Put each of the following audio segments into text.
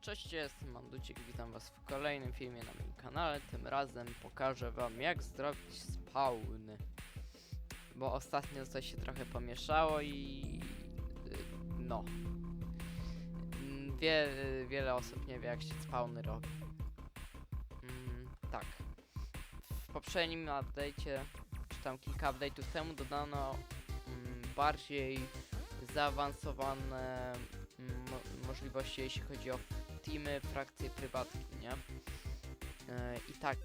Cześć, jestem Manducik, witam was w kolejnym filmie na moim kanale. Tym razem pokażę wam jak zrobić spawn. Bo ostatnio coś się trochę pomieszało i... y, no. Mm, Wie, wiele osób nie wie jak się spawny robi. Mm, tak. W poprzednim update'cie, czy tam kilka update'ów temu dodano mm, bardziej zaawansowane mm, mo- możliwości, jeśli chodzi o teamy, frakcje, prywatki, nie? E, I tak,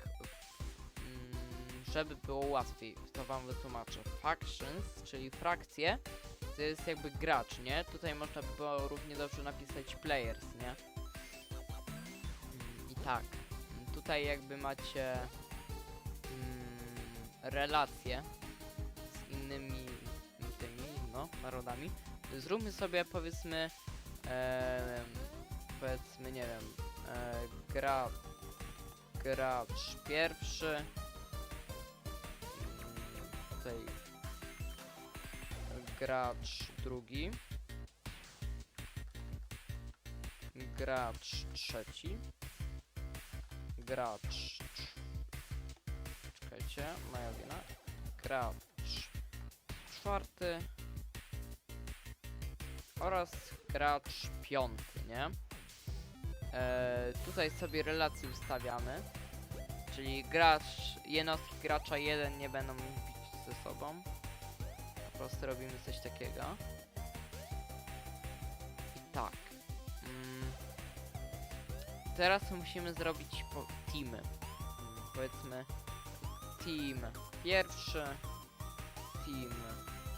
mm, żeby było łatwiej, to wam wytłumaczę. Factions, czyli frakcje, to jest jakby gracz, nie? Tutaj można by było równie dobrze napisać players, nie? Mm, I tak, tutaj jakby macie mm, relacje z innymi tymi, no, narodami. Zróbmy sobie powiedzmy powiedzmy, nie wiem, e, gra, gracz pierwszy, mm, tutaj gracz drugi, gracz trzeci, gracz, cz- czekajcie, moja wina, gracz czwarty oraz gracz piąty, nie? E, tutaj sobie relacje ustawiamy. Czyli gracz, jednostki gracza 1 nie będą bić ze sobą. Po prostu robimy coś takiego. I tak. Mm, teraz musimy zrobić po teamy. Mm, powiedzmy team pierwszy, team,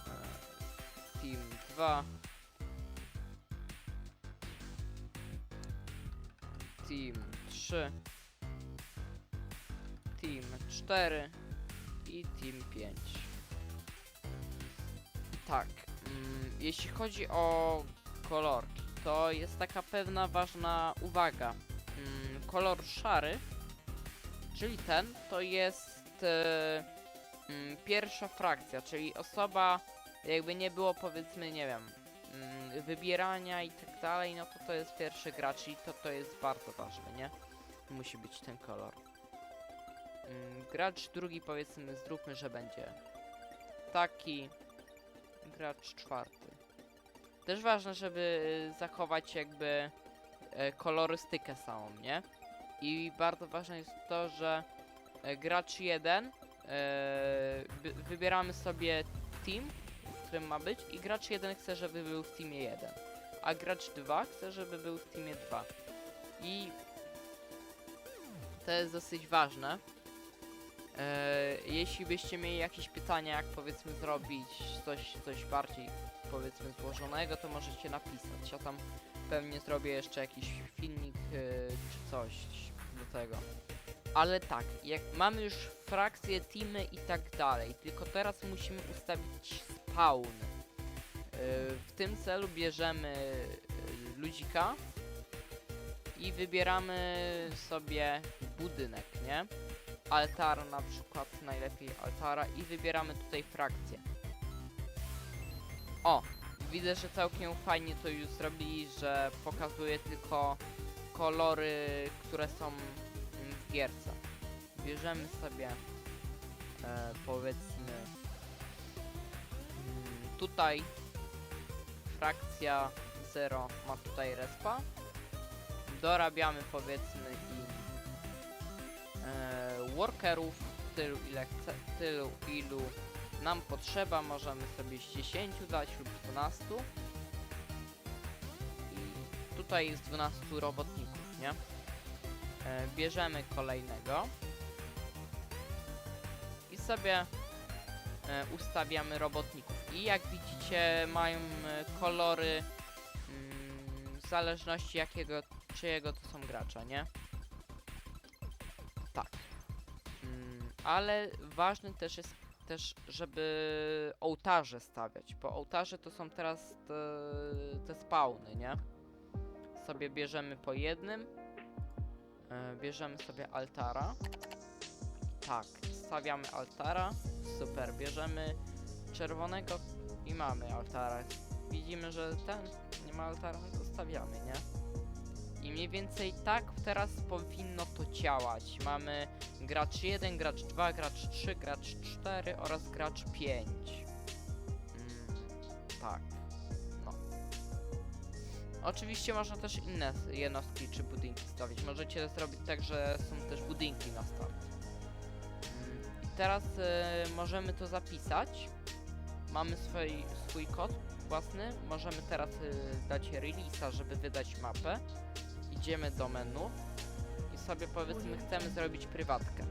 e, team 2, Team 3 Team 4 i Team 5 I tak, mm, jeśli chodzi o kolorki, to jest taka pewna ważna uwaga. Mm, kolor szary, czyli ten, to jest e, mm, pierwsza frakcja, czyli osoba, jakby nie było powiedzmy, nie wiem, wybierania i tak dalej, no to to jest pierwszy gracz i to to jest bardzo ważne, nie? Musi być ten kolor. Mm, gracz drugi powiedzmy zróbmy, że będzie taki. Gracz czwarty. Też ważne, żeby y, zachować jakby e, kolorystykę samą, nie? I bardzo ważne jest to, że e, gracz jeden e, wy- wybieramy sobie team, ma być i gracz 1 chce, żeby był w teamie 1, a gracz 2 chce, żeby był w teamie 2. I to jest dosyć ważne. E, jeśli byście mieli jakieś pytania, jak powiedzmy zrobić coś, coś bardziej powiedzmy złożonego, to możecie napisać. Ja tam pewnie zrobię jeszcze jakiś filmik e, czy coś do tego. Ale tak, jak mamy już frakcje, teamy i tak dalej, tylko teraz musimy ustawić Yy, W tym celu bierzemy yy, ludzika i wybieramy sobie budynek, nie? Altar na przykład, najlepiej altara i wybieramy tutaj frakcję. O, widzę, że całkiem fajnie to już zrobili, że pokazuje tylko kolory, które są mm, w gierce. Bierzemy sobie e, powiedzmy tutaj frakcja 0 ma tutaj respa. Dorabiamy powiedzmy i e, workerów tylu ile chce, tylu ilu nam potrzeba. Możemy sobie z 10 dać lub 12. I tutaj jest 12 robotników, nie? E, bierzemy kolejnego i sobie e, ustawiamy robotników. I jak widzicie, mają e, kolory mm, w zależności jakiego, czyjego to są gracza, nie? Tak. Mm, ale ważne też jest też, żeby ołtarze stawiać, bo ołtarze to są teraz te, te spawny, nie? Sobie bierzemy po jednym. E, bierzemy sobie altara. Tak, stawiamy altara. Super, bierzemy czerwonego i mamy altara. Widzimy, że ten nie ma altara, no to stawiamy, nie? I mniej więcej tak teraz powinno to działać. Mamy gracz 1, gracz 2, gracz 3, gracz 4 oraz gracz 5. Mm, tak. No. Oczywiście można też inne jednostki czy budynki stawić. Możecie zrobić tak, że są też budynki na start. Mm, I teraz y, możemy to zapisać. Mamy swój, swój kod własny. Możemy teraz y, dać release'a, żeby wydać mapę. Idziemy do menu i sobie powiedzmy chcemy zrobić prywatkę.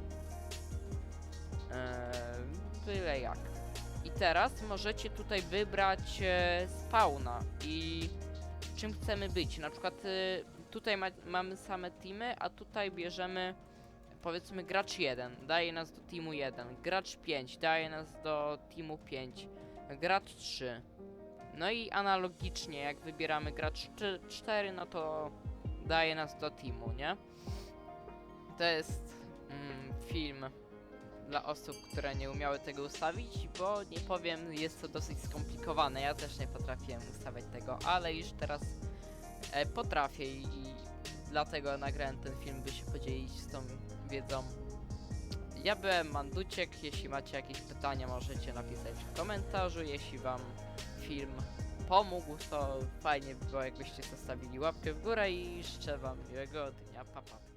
Eee, byle jak. I teraz możecie tutaj wybrać e, spawna i czym chcemy być. Na przykład y, tutaj ma, mamy same teamy, a tutaj bierzemy powiedzmy gracz 1, daje nas do teamu 1, gracz 5 daje nas do teamu 5, gracz 3. No i analogicznie jak wybieramy gracz 4, no to daje nas do teamu, nie? To jest mm, film dla osób, które nie umiały tego ustawić, bo nie powiem, jest to dosyć skomplikowane. Ja też nie potrafiłem ustawiać tego, ale już teraz e, potrafię i, i dlatego nagrałem ten film, by się podzielić z tą wiedzą. Ja byłem Manduciek, jeśli macie jakieś pytania możecie napisać w komentarzu, jeśli wam film pomógł, to fajnie by było jakbyście zostawili łapkę w górę i życzę wam miłego dnia, pa pa.